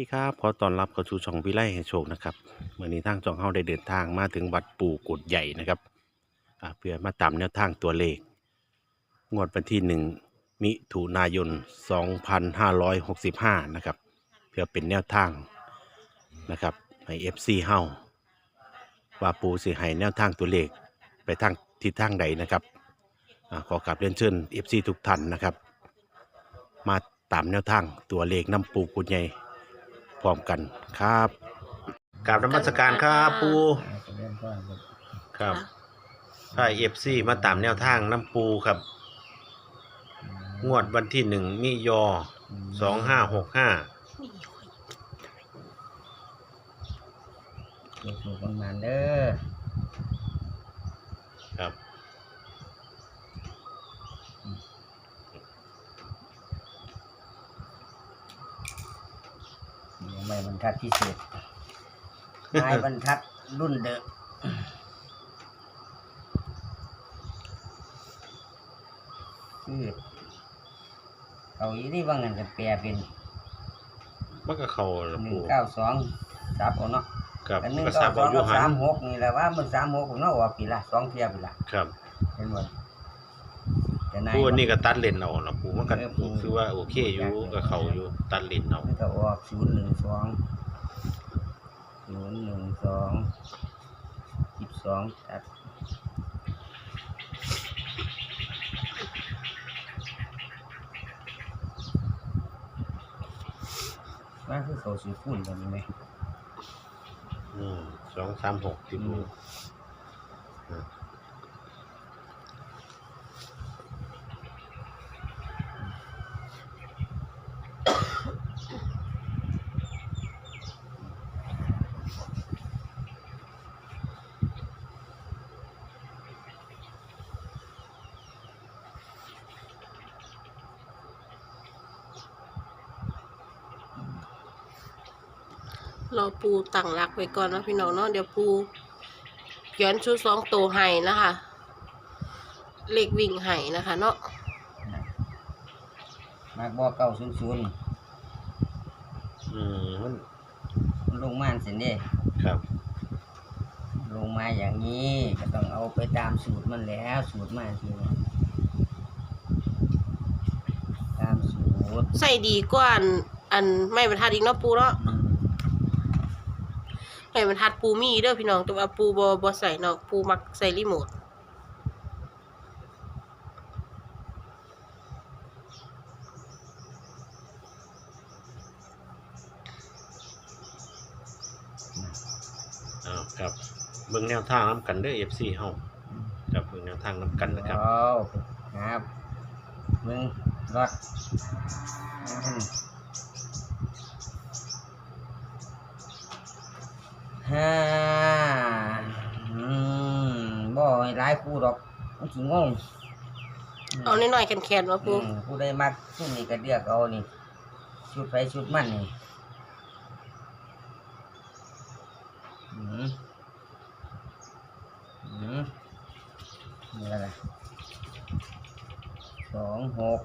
ดีครับขอต้อนรับเข้าสู่ช่องวิไลแห่งโชคนะครับเมื่อนี้ทางช่องเฮาได้เดินทางมาถึงวัดปู่กุดใหญ่นะครับเพื่อมาตามแนวทางตัวเลข งวดวันที่หนึ่งมิถุนายน 2565 นะครับ เพื่อเป็นแนวทางนะครับให้ FC เฮาว่าปูสิให้แนวทางตัวเลขไปทางทิศทางใดนะครับอขอกราบเรียนเชิญ FC ทุกท่านนะครับ มาตามแนวทางตัวเลขน้ำปูกุดใหญ่ พร้อมกันครับกราบนมัสการครับปูเรื่องก่อนครับครับถ้าเอฟซีมาตามแนวทางน้ำปูครับ งวดวันที่หนึ่งมิยอสองห้าหกห้าลูกถูกประมาณเด้อ ครับ เดี๋ยว ไม่บรรทัดพิเศษนายบรรทัดรุ่นเดอะคือเอาอีนี่ว่างันจะแปลเป็นมันก็เขาละหนึ่ปูงเก้าสองซับเอาเนาะครับอันหนึ่งก็เก้าทราบสอว่างอยุกับหัสานมหกนี่แหละว่ามันสามหกผมเนาะออกปีละสองเทียบปีละครับ เป็นหมดแต่ นายปูอันนี้ก็ตัดเลนเอาละปูมันก็เออปูคือว่าโอเคอยู่ก็เขาอยู่ตัดเลนเอามันก็ออกศูนย์หนึ่งสองศูนย์หนึ่งสองสิบสองตัดว่าคือเขาสูฝุ่นกันไหมอืมสองสามหกที่ ปูรอปูตั้งรักไว้ก่อนนะพี่น้องเนาะเดี๋ยวปูย้อนชุดสองตัวให้นะคะเลขวิ่งให้นะคะเนาะมากบอกเก้าศูนย์ศูนย์อืมมันมันลงมาเสร็จเด้ครับ ลงมาอย่างนี้ ก็ต้องเอาไปตามสูตรมันแล้ว สูตรมาทีนี้ตามสูตร ใส่ดีกว่าอันอันไม่บรรทัดอีกเนาะปูเนาะอืม ไม่บรรทัดปูมีเด้อพี่น้องแต่ว่าปูบอบอใส่เนาะปูมักใส่รีโมทอ้าวครับเบิ่งแนวทางน้ำกันเด้อเอฟซีเฮาครับเบิ่งแนวทางน้ำกันนะครับ เอาครับมึงรอดอืม ฮ่าอืมบ่ให้หลายคู่ดอกมันสิงงเอาน้อยๆแคนๆวะปู อืมผู้ใดมักซุ่มนี่ก็เลือกเอานี่ชุดไปชุดมันนี่อืมอืมนี่อะไรสองหก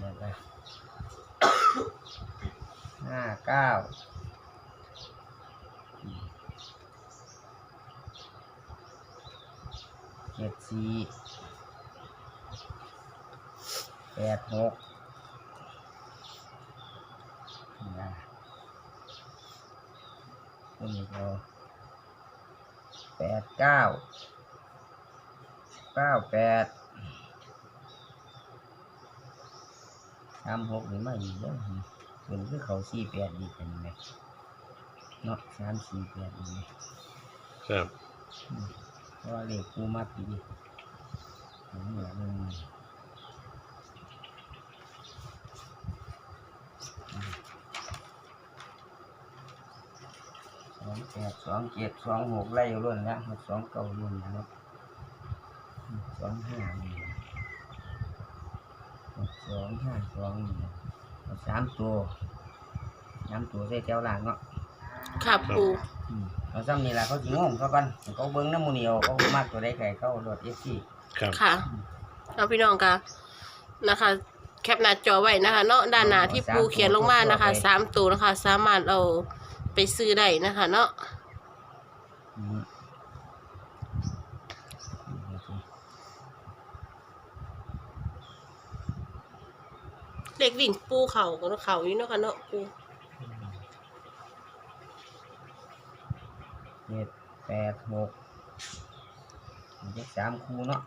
นี่อะไรห้าเก้าเจ็ดสี่แปดหกนี่นะนี่ก็แปดเก้าเก้าแปดสามหกนี่มาอีกแล้วเป็นคือเขาสี่แปดอีกเป็นไหมเนาะสามสี่แปดอีกไหมครับ เพราะว่าเลขกูมากดีเหนือมึงสองแปดสองเจ็ดสองหกไล่อยู่ล้วนแล้วสองเก้าล้วนแล้วสองห้านี่สองห้าสองนี่เอาสามตัวสามตัวใส่แถวหลังเนาะค่ะปูอืม เอาซ้ำนี่แหละเขาสิงงเขากันเขาเบิ้งน้ำหมูเหนียวเขามากตัวได้ไก่เขาโดดเอฟซีครับค่ะเอาพี่น้องกันนะคะ แคปหน้าจอไว้นะคะเนาะด้านหน้าที่ปูเขียนลงมานะคะสามตัวนะคะ สามารถเอาไปซื้อได้นะคะ เนาะอืมเด็กวิ่งปูเข่าก็เข่าอยู่เนาะค่ะเนาะปู เจ็ดแปดหกเจ็ดสามคู่เนาะ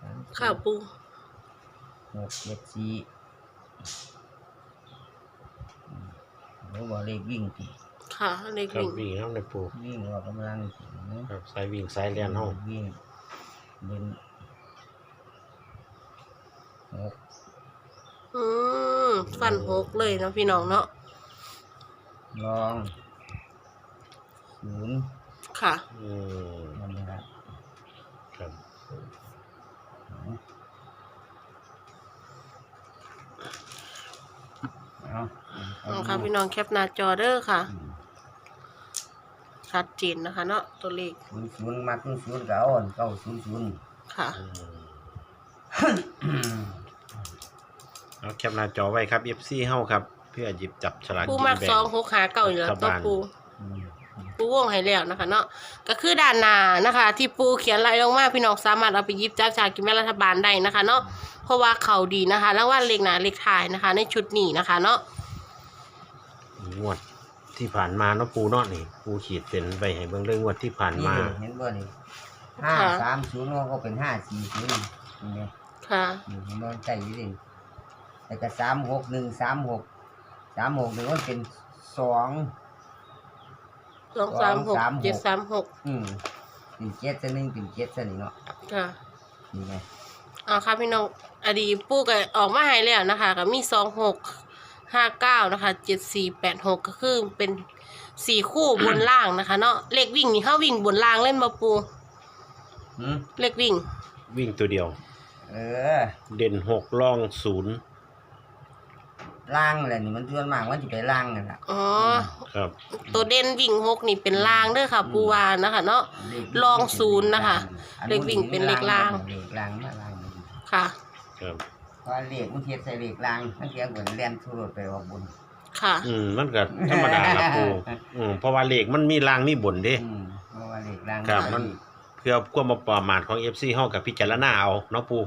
สามสี่ค่ะปู หกเจ็ดสี่อืมแล้วบอกเลขวิ่งตีค่ะเด็กครับวิ่งวิ่งน้ำในปูวิ่งออกกำลังสิเนาะ ครับสายวิ่งสายเลียนห้องวิ่งเป็นหกอืมฟันหกเลยเนาะพี่น้องเนาะลอง ศูนย์ค่ะ อืมนั่นแหละครับเอาเอาค่ะพี่น้องแคปหน้าจอเด้อค่ะอืมชัดเจนนะคะเนาะตัวเลขศูนย์ศูนย์มาศูนย์ศูนย์ก็เอาอันเก้าศูนย์ศูนย์ค่ะ อืมเอาแคปหน้าจอไว้ครับ FC เฮาครับ เพื่อหยิบจับฉลากปูกินมักแบ่สองงหกหาเก่าอยู่แล้วรัฐตัวบาลปู อืม ปูวงให้แล้วนะคะเนาะก็คือด้านหน้านะคะ ที่ปูเขียนลายลงมาพี่น้องสามารถเอาไปหยิบจับจากกินแม่รัฐบาลได้นะคะเนาะเพราะว่าเขาดีนะคะแล้วว่าเลขหนาเลขท้ายนะคะ ในชุดนี้นะคะ เนาะงวดที่ผ่านมาเนาะปูเนาะนี่ปูขีดเป็นไปให้เบิ่งเรื่องงวดที่ผ่านนี่มาเลยเห็นบ่นี่ห้าค่ะสามศูนย์ก็เป็นห้าสี่ศูนย์นี่ไงค่ะ นี่เห็นบ่ใจอยู่ดิแต่ก็สามหกหนึ่งสามหกสามหกหนึ่งมันเป็นสอง สองสามหกสองสามหกเจ็ดสามหกอืมเป็นเจ็ดซะหนึ่งเป็นเจ็ดซะนี่เนาะค่ะนี่ไงเอาค่ะพี่น้องอดีปูก็ออกมาให้แล้วนะคะก็มีสองหกห้าเก้านะคะเจ็ดสี่แปดหกก็คือเป็นสี่คู่บนล่างนะคะ เนาะเลขวิ่งนี่เข้าวิ่งบนล่างเล่นมาปูหืมเลขวิ่ง วิ่งตัวเดียว เออ เด่นหกล่องศูนย์ ล่างแหละนี่มันส่วนมากมันจะไปล่างกันล่ะอ๋อ ครับ ตัวเด่นวิ่งหกนี่เป็นล่างเด้อค่ะปูวานะคะ เนาะเลขลองศูนย์นะคะอัเลขวิ่งเป็นเลขล่าง เลขล่างมาล่างค่ะ ครับ เพราะเลขมันเทียบใส่เลขล่างมันเทียบเหมือนเรียนทุรดไปออกบนค่ะ อืมมันก็ธรรมดาละปูอืมเพราะว่าเลขมันมีรางมีบนเด้ อืมเพราะว่าเลขล่างครับมัน เพื่อความบ่ประมาทของ FC เฮากับพิจารณาเอาเนาะปู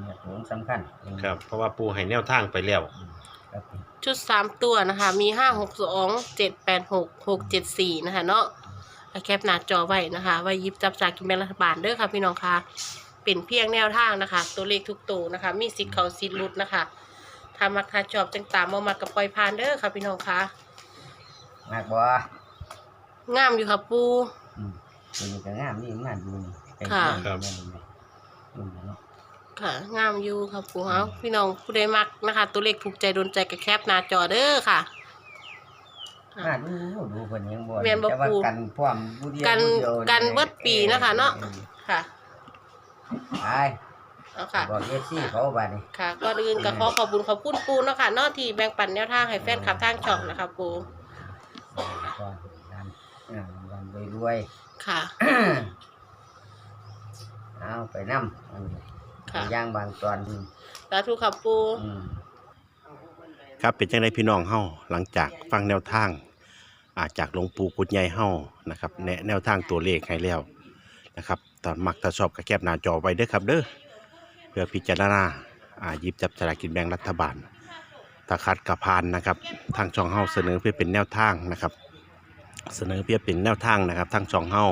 เนี่ยโหสำคัญ ครับ เพราะว่าปูให้แนวทางไปแล้วครับ ชุดสามตัวนะคะ มีห้าหกสองเจ็ดแปดหกหกเจ็ดสี่นะคะเนาะเอาแคปหน้าจอไว้นะคะ ไว้หยิบจับจากกินแบ่งรัฐบาลเด้อค่ะพี่น้องค่ะเป็นเพียงแนวทางนะคะ ตัวเลขทุกตัวนะคะ มีสิทธิ์เขาสิทธิ์หลุดนะคะถ้ามักถ้าชอบจังตามมามากับปล่อยพานเด้อค่ะพี่น้องค่ะมากบ่งามอยู่ค่ะปูอืมตัวนี้ก็งามนี่งามดูนี่ไปค่ะเรื่อยๆนั่นเลยอืมเนาะ ค่ะงามอยู่ค่ะปูเฮาพี่น้องผู้ใดมักนะคะ ตัวเลขถูกใจโดนใจกับแคปหน้าจอเด้อค่ะมาดูดูเพิ่นยังบ่แม่นบ่แต่ว่าปู่กันพร้อมผู้เดียวกันผู้เดียวกันเบิดปีนะคะเนาะค่ะไปเอาค่ะ บอกเอฟซีเขาบัดนี้ ค่ะก่อนอื่นก็ขอขอบคุณขอบคุณปูเนาะค่ะเนอกที่แบ่งปันแนวทางให้แฟนคลับทางช่องนะคะปูก็รำอ่ารำรวยค่ะ ๆ เอาไปนำอันนี้ ค่ะย่างบางตอนอืมสาธุค่ะปูอืม ครับเป็นจังไดพี่น้องเฮาหลังจากฟังแนวทางอาจากหลวงปู่กุดใหญ่เฮานะครับแนะแนวทางตัวเลขให้แล้วนะครับตอนมักถ้าชอบก็แคปหน้าจอไว้เด้อครับเด้อเพื่อพิจารณาอ่าหยิบจับสลากกินแบ่งรัฐบาลถ้าคัดกับพานนะครับ ทางช่องเฮาเสนอเพื่อเป็นแนวทางนะครับ เสนอเพื่อเป็นแนวทางนะครับ ทางช่องเฮา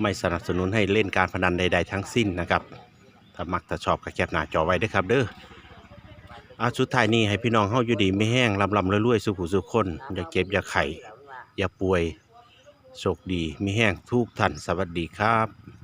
ไม่สนับสนุนให้เล่นการพนันใด ๆ ทั้งสิ้นนะครับ ถ้ามักถ้าชอบก็แคปหน้าจอไว้ด้วยครับเด้ออาสุดท้ายนี้ให้พี่น้องเฮาอยู่ดีไม่แห้งลำลำรวยๆสุขุสุขคน อย่าเก็บอย่าไข่อย่าป่วยโชคดีไม่แห้งทุกท่านสวัสดีครับ